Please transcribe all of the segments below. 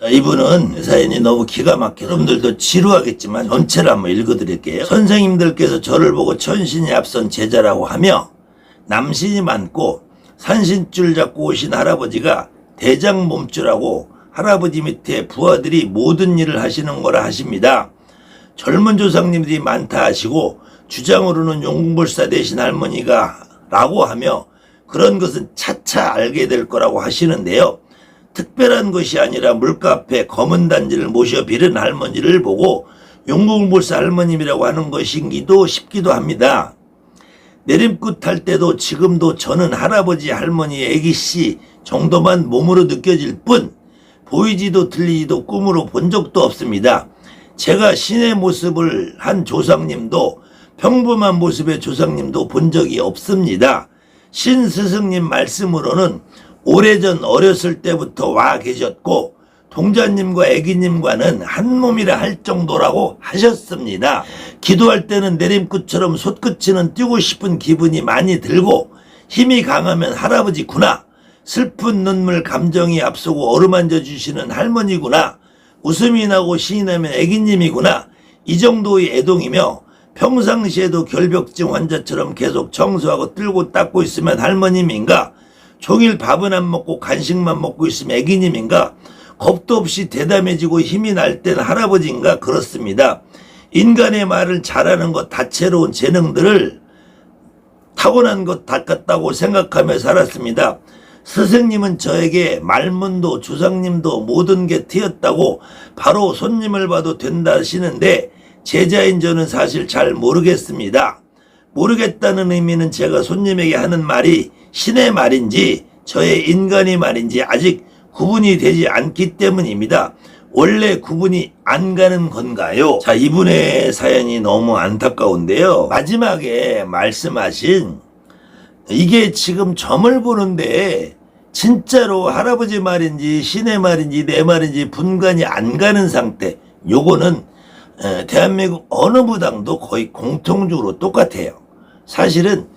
자, 이분은 사연이 너무 기가 막혀 여러분들도 지루하겠지만 전체를 한번 읽어드릴게요. 선생님들께서 저를 보고 천신이 앞선 제자라고 하며 남신이 많고 산신줄 잡고 오신 할아버지가 대장 몸주라고 할아버지 밑에 부하들이 모든 일을 하시는 거라 하십니다. 젊은 조상님들이 많다 하시고 주장으로는 용궁불사 대신 할머니가 라고 하며 그런 것은 차차 알게 될 거라고 하시는데요. 특별한 것이 아니라 물카페 검은 단지를 모셔 비른 할머니를 보고 용궁불사 할머님이라고 하는 것인기도 싶기도 합니다. 내림끝 할 때도 지금도 저는 할아버지 할머니 애기씨 정도만 몸으로 느껴질 뿐 보이지도 들리지도 꿈으로 본 적도 없습니다. 제가 신의 모습을 한 조상님도 평범한 모습의 조상님도 본 적이 없습니다. 신 스승님 말씀으로는 오래전 어렸을 때부터 와 계셨고 동자님과 애기님과는 한 몸이라 할 정도라고 하셨습니다. 기도할 때는 내림끝처럼 솟구치는 뛰고 싶은 기분이 많이 들고 힘이 강하면 할아버지구나. 슬픈 눈물 감정이 앞서고 어루만져 주시는 할머니구나. 웃음이 나고 신이 나면 애기님이구나. 이 정도의 애동이며 평상시에도 결벽증 환자처럼 계속 청소하고 뜰고 닦고 있으면 할머님인가? 종일 밥은 안 먹고 간식만 먹고 있으면 애기님인가? 겁도 없이 대담해지고 힘이 날 땐 할아버지인가? 그렇습니다. 인간의 말을 잘하는 것 다채로운 재능들을 타고난 것 같다고 생각하며 살았습니다. 스승님은 저에게 말문도 조상님도 모든 게 트였다고 바로 손님을 봐도 된다 하시는데 제자인 저는 사실 잘 모르겠습니다. 모르겠다는 의미는 제가 손님에게 하는 말이 신의 말인지 저의 인간의 말인지 아직 구분이 되지 않기 때문입니다. 원래 구분이 안 가는 건가요? 자, 이분의 사연이 너무 안타까운데요. 마지막에 말씀하신 이게 지금 점을 보는데 진짜로 할아버지 말인지 신의 말인지 내 말인지 분간이 안 가는 상태. 요거는 에, 대한민국 어느 부당도 거의 공통적으로 똑같아요. 사실은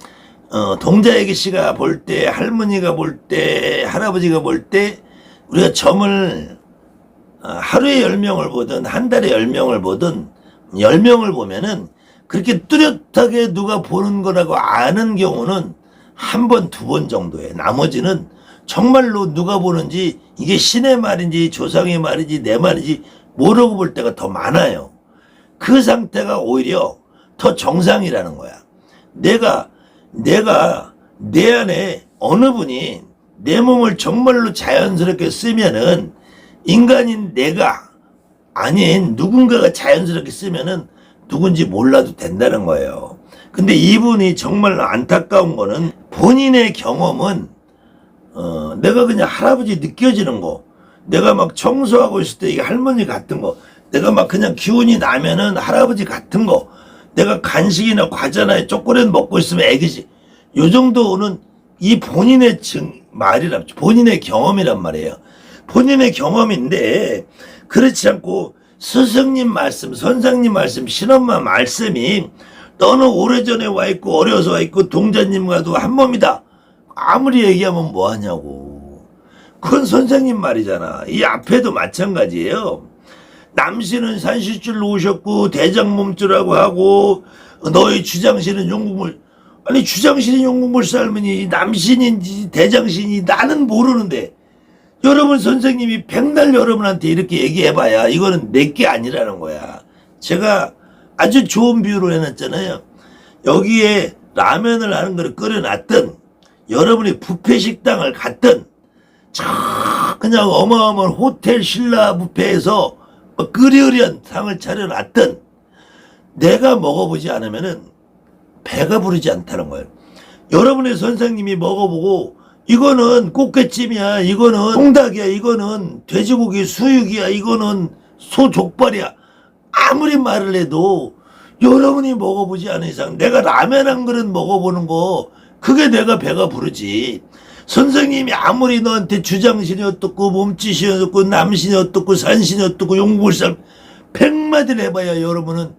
어, 동자애기 씨가 볼 때, 할머니가 볼 때, 할아버지가 볼 때, 우리가 점을 어, 하루에 열명을 보든, 한 달에 열명을 보든, 열명을 보면은, 그렇게 뚜렷하게 누가 보는 거라고 아는 경우는 한 번, 두 번 정도에 나머지는 정말로 누가 보는지, 이게 신의 말인지, 조상의 말인지, 내 말인지 모르고 볼 때가 더 많아요. 그 상태가 오히려 더 정상이라는 거야. 내가 내가 내 안에 어느 분이 내 몸을 정말로 자연스럽게 쓰면은 인간인 내가 아닌 누군가가 자연스럽게 쓰면은 누군지 몰라도 된다는 거예요. 근데 이분이 정말 안타까운 거는 본인의 경험은 어, 내가 그냥 할아버지 느껴지는 거, 내가 막 청소하고 있을 때 이게 할머니 같은 거, 내가 막 그냥 기운이 나면은 할아버지 같은 거, 내가 간식이나 과자나 초콜릿 먹고 있으면 애기지. 요 정도는 이 본인의 증, 말이란, 본인의 경험이란 말이에요. 본인의 경험인데, 그렇지 않고 스승님 말씀, 선생님 말씀, 신엄마 말씀이 너는 오래전에 와 있고 어려서 와 있고 동자님과도 한 몸이다. 아무리 얘기하면 뭐 하냐고. 그건 선생님 말이잖아. 이 앞에도 마찬가지예요. 남씨는 산시줄로 오셨고 대장몸주라고 하고 너희 주장신은 용궁물 아니 주장신이 용궁물 삶으니 남신인지 대장신이 나는 모르는데 여러분 선생님이 백날 여러분한테 이렇게 얘기해봐야 이거는 내게 아니라는 거야. 제가 아주 좋은 비유로 해놨잖아요. 여기에 라면을 하는 거를 끓여놨든 여러분이 부페 식당을 갔든 참 그냥 어마어마한 호텔 신라 뷔페에서 뭐 끄리으리한 상을 차려놨든 내가 먹어보지 않으면은 배가 부르지 않다는 거예요. 여러분의 선생님이 먹어보고 이거는 꽃게찜이야, 이거는 홍닭이야, 이거는 돼지고기 수육이야, 이거는 소 족발이야. 아무리 말을 해도 여러분이 먹어보지 않은 이상 내가 라면 한 그릇 먹어보는 거 그게 내가 배가 부르지. 선생님이 아무리 너한테 주장신이 어떻고 몸짓이 어떻고 남신이 어떻고 산신이 어떻고 용불살 백마디를 해봐야 여러분은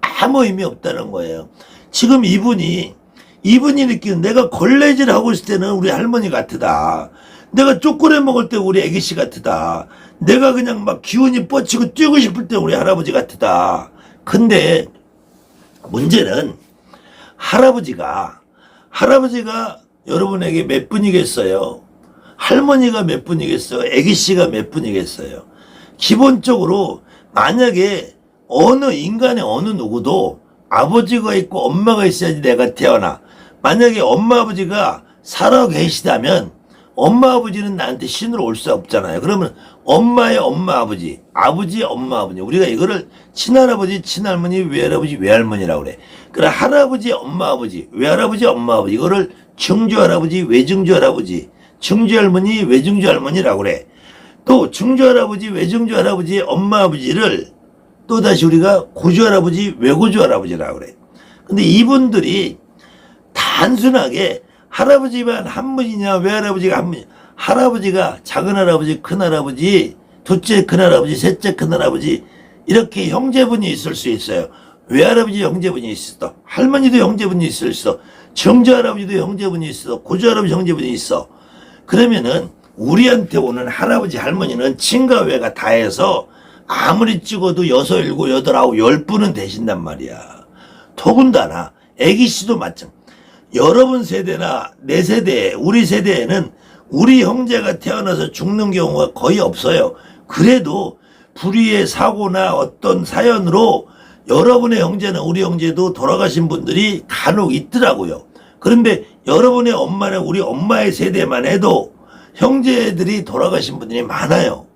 아무 의미 없다는 거예요. 지금 이분이 이분이 느끼는 내가 걸레질 하고 있을 때는 우리 할머니 같으다. 내가 초콜릿 먹을 때 우리 애기씨 같으다. 내가 그냥 막 기운이 뻗치고 뛰고 싶을 때 우리 할아버지 같다. 근데 문제는 할아버지가 할아버지가 여러분에게 몇 분이겠어요? 할머니가 몇 분이겠어요? 애기 씨가 몇 분이겠어요? 기본적으로 만약에 어느 인간의 어느 누구도 아버지가 있고 엄마가 있어야지 내가 태어나. 만약에 엄마 아버지가 살아 계시다면 엄마 아버지는 나한테 신으로 올 수 없잖아요. 그러면 엄마의 엄마 아버지, 아버지의 엄마 아버지. 우리가 이거를 친할아버지, 친할머니, 외할아버지, 외할머니라고 그래. 그래 할아버지, 엄마 아버지, 외할아버지, 엄마 아버지. 이거를 증조 할아버지, 외증조 할아버지, 증조 할머니, 외증조 할머니라고 그래. 또 증조 할아버지, 외증조 할아버지의 엄마 아버지를 또 다시 우리가 고조 할아버지, 외고조 할아버지라고 그래. 근데 이분들이 단순하게 할아버지만 한 분이냐 외할아버지가 한 분이냐 할아버지가 작은 할아버지 큰 할아버지 둘째 큰 할아버지 셋째 큰 할아버지 이렇게 형제분이 있을 수 있어요. 외할아버지 형제분이 있어. 할머니도 형제분이 있을 수 있어. 정조 할아버지도 형제분이 있어. 고조 할아버지 형제분이 있어. 그러면은 우리한테 오는 할아버지 할머니는 친가 외가 다 해서 아무리 찍어도 여섯 일곱 여덟 아홉 열 분은 되신단 말이야. 더군다나 애기 씨도 마찬 여러분 세대나 내 세대, 우리 세대에는 우리 형제가 태어나서 죽는 경우가 거의 없어요. 그래도 불의의 사고나 어떤 사연으로 여러분의 형제나 우리 형제도 돌아가신 분들이 간혹 있더라고요. 그런데 여러분의 엄마나 우리 엄마의 세대만 해도 형제들이 돌아가신 분들이 많아요.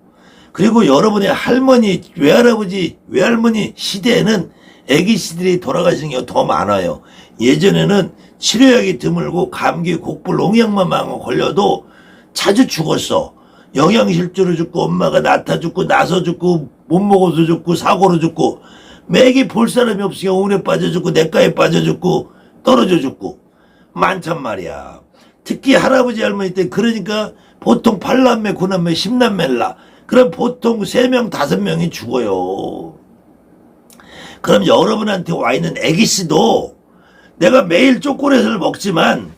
그리고 여러분의 할머니, 외할아버지, 외할머니 시대에는 애기 씨들이 돌아가시는 경우가 더 많아요. 예전에는 치료약이 드물고 감기, 곡불, 농약만 망 걸려도 자주 죽었어. 영양실조로 죽고 엄마가 나타 죽고 나서 죽고 못 먹어서 죽고 사고로 죽고 매기 볼 사람이 없으니까 운에 빠져 죽고 내과에 빠져 죽고 떨어져 죽고 많단 말이야. 특히 할아버지 할머니 때 그러니까 보통 8남매, 9남매, 10남매라 그럼 보통 3명, 5명이 죽어요. 그럼 여러분한테 와 있는 애기씨도 내가 매일 초콜릿을 먹지만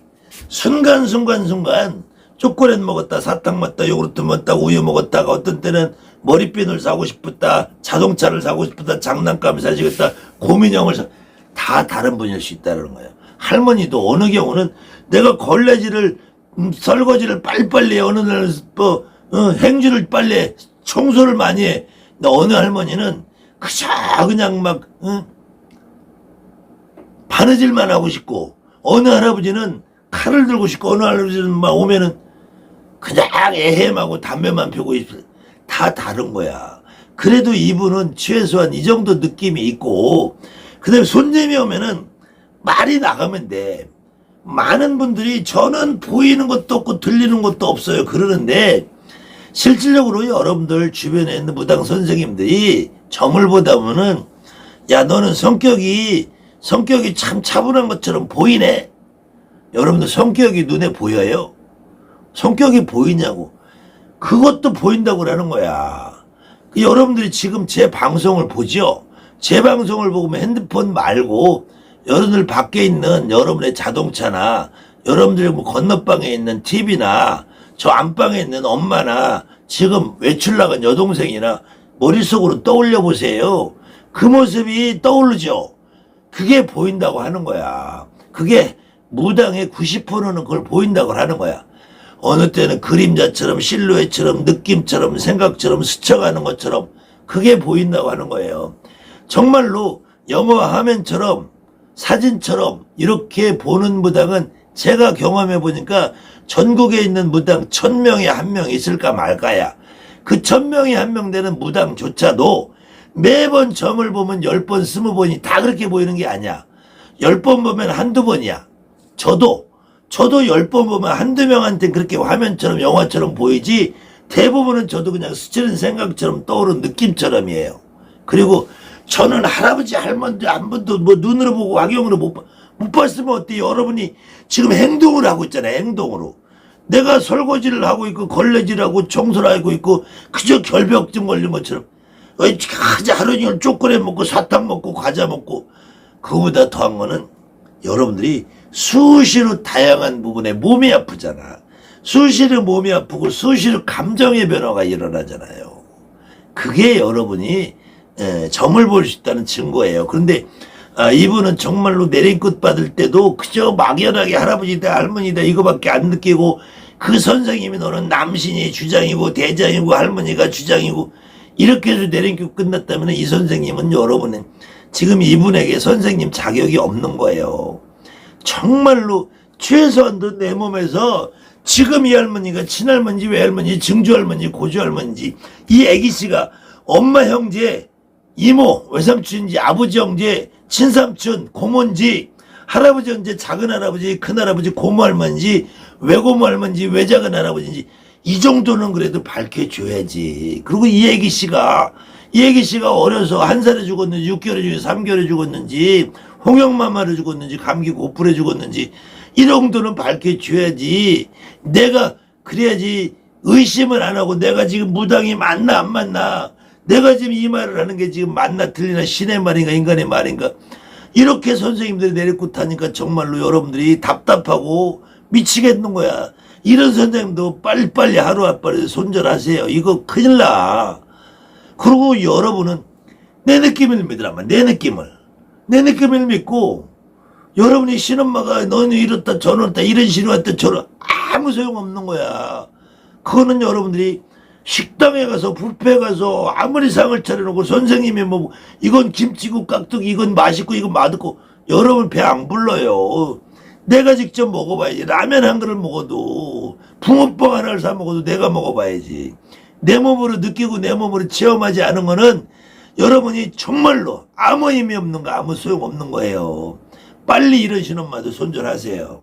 순간순간 순간 초콜릿 먹었다 사탕 먹었다 요구르트 먹었다 우유 먹었다가 어떤 때는 머리핀을 사고 싶었다 자동차를 사고 싶었다 장난감을 사시겠다 고민형을 사... 다 다른 분일 수 있다는 거예요 할머니도 어느 경우는 내가 걸레질을 음, 설거지를 빨리빨리 해 어느 날 뭐, 어, 행주를 빨리 해 청소를 많이 해 근데 어느 할머니는 그저 그냥 막 어? 바느질만 하고 싶고 어느 할아버지는 칼을 들고 싶고 어느 할아버지는 막 오면은 그냥 애헴하고 담배만 피우고 있어. 다 다른 거야. 그래도 이분은 최소한 이 정도 느낌이 있고 그 다음에 손님이 오면은 말이 나가면 돼. 많은 분들이 저는 보이는 것도 없고 들리는 것도 없어요. 그러는데 실질적으로 여러분들 주변에 있는 무당 선생님들이 점을 보다 보면은 야 너는 성격이 성격이 참 차분한 것처럼 보이네. 여러분들 성격이 눈에 보여요? 성격이 보이냐고. 그것도 보인다고 그러는 거야. 그 여러분들이 지금 제 방송을 보죠? 제 방송을 보면 핸드폰 말고 여러분들 밖에 있는 여러분의 자동차나 여러분들 뭐 건너방에 있는 TV나 저 안방에 있는 엄마나 지금 외출 나간 여동생이나 머릿속으로 떠올려 보세요. 그 모습이 떠오르죠? 그게 보인다고 하는 거야. 그게 무당의 90%는 그걸 보인다고 하는 거야. 어느 때는 그림자처럼 실루엣처럼 느낌처럼 생각처럼 스쳐가는 것처럼 그게 보인다고 하는 거예요. 정말로 영화 화면처럼 사진처럼 이렇게 보는 무당은 제가 경험해 보니까 전국에 있는 무당 천명에 한 명 있을까 말까야. 그 천명에 한 명 되는 무당조차도 매번 점을 보면 열 번, 스무 번이 다 그렇게 보이는 게 아니야. 열 번 보면 한두 번이야. 저도, 저도 열 번 보면 한두 명한테 그렇게 화면처럼 영화처럼 보이지 대부분은 저도 그냥 스치는 생각처럼 떠오른 느낌처럼이에요. 그리고 저는 할아버지, 할머니 한 번도 뭐 눈으로 보고 악영으로 못, 봐- 못 봤으면 어때? 여러분이 지금 행동을 하고 있잖아요. 행동으로. 내가 설거지를 하고 있고 걸레질하고 청소를 하고 있고 그저 결벽증 걸린 것처럼 가자 하루 종일 초콜릿 먹고 사탕 먹고 과자 먹고 그거보다 더한 거는 여러분들이 수시로 다양한 부분에 몸이 아프잖아. 수시로 몸이 아프고 수시로 감정의 변화가 일어나잖아요. 그게 여러분이 에, 점을 볼 수 있다는 증거예요. 그런데 아, 이분은 정말로 내린끝 받을 때도 그저 막연하게 할아버지다 할머니다 이거밖에 안 느끼고 그 선생님이 너는 남신이 주장이고 대장이고 할머니가 주장이고 이렇게 해서 내린끝 끝났다면 이 선생님은 여러분은 지금 이분에게 선생님 자격이 없는 거예요. 정말로 최소한도 내 몸에서 지금 이 할머니가 친할머니, 외할머니, 증조할머니, 고조할머니지 이 애기씨가 엄마 형제, 이모, 외삼촌인지 아버지 형제, 친삼촌, 고모인지 할아버지 형제, 작은 할아버지, 큰 할아버지, 고모 할머니인지 외고모 할머니인지 외작은 할아버지인지 이 정도는 그래도 밝혀줘야지. 그리고 이 애기씨가 이 애기씨가 어려서 한 살에 죽었는지 6개월에 죽었는지 3개월에 죽었는지 홍역마마를 죽었는지 감기 고풀에 죽었는지 이 정도는 밝혀줘야지. 내가 그래야지 의심을 안 하고 내가 지금 무당이 맞나 안 맞나 내가 지금 이 말을 하는 게 지금 맞나 틀리나 신의 말인가 인간의 말인가 이렇게 선생님들이 내리고 타니까 정말로 여러분들이 답답하고 미치겠는 거야. 이런 선생님도 빨리빨리 하루아빠를 손절하세요. 이거 큰일 나. 그리고 여러분은 내 느낌을 믿으라면 내 느낌을. 내 느낌을 믿고 여러분이 신엄마가 너는 이렇다 저렇다 이런 식으로 했다 저런 아무 소용없는 거야. 그거는 여러분들이 식당에 가서 뷔페 가서 아무리 상을 차려놓고 선생님이 뭐 이건 김치국 깍두기 이건 맛있고 이건 맛없고 여러분 배 안 불러요. 내가 직접 먹어봐야지. 라면 한 그릇 먹어도 붕어빵 하나를 사 먹어도 내가 먹어봐야지. 내 몸으로 느끼고 내 몸으로 체험하지 않은 거는 여러분이 정말로 아무 의미 없는 거 아무 소용 없는 거예요. 빨리 이러시는 엄마도 손절하세요.